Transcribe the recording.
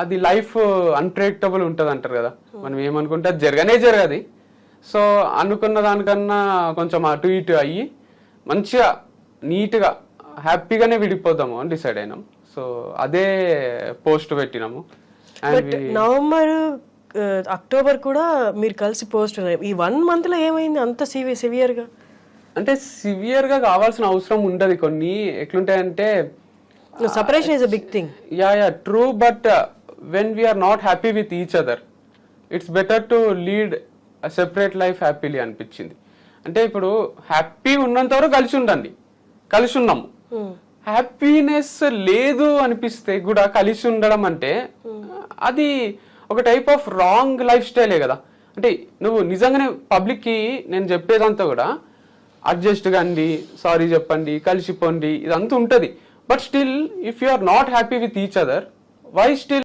అది life unpredictable ఉంటుంది అంటారు కదా. మనం ఏమనుకుంటే అది జరగనే జరగది. సో అనుకున్న దానికన్నా కొంచెం అటు ఇటు అయ్యి మంచిగా నీట్గా హ్యాపీగానే విడిపోదాము అని డిసైడ్ అయినాం. సో అదే పోస్ట్ పెట్టినాము. నవంబర్ అక్టోబర్ కూడా మీరు కలిసి పోస్ట్ ఈ వన్ మంత్లో ఏమైంది అంత సివి సివియర్గా అంటే సివియర్గా కావాల్సిన అవసరం ఉండదు. కొన్ని ఎట్లుంటాయంటే separation is a big thing yeah yeah true but when we are not happy with each other it's better to lead separate life happily అనిపించింది. అంటే ఇప్పుడు హ్యాపీ ఉన్నంత వరకు కలిసి ఉండండి. కలిసి ఉన్నాము. హ్యాపీనెస్ లేదు అనిపిస్తే కూడా కలిసి ఉండడం అంటే అది ఒక టైప్ ఆఫ్ రాంగ్ లైఫ్ స్టైలే కదా. అంటే నువ్వు నిజంగానే పబ్లిక్కి నేను చెప్పేదంతా కూడా అడ్జస్ట్ కండి సారీ చెప్పండి కలిసిపోండి ఇదంతా ఉంటది. But still if you are not happy with each other why still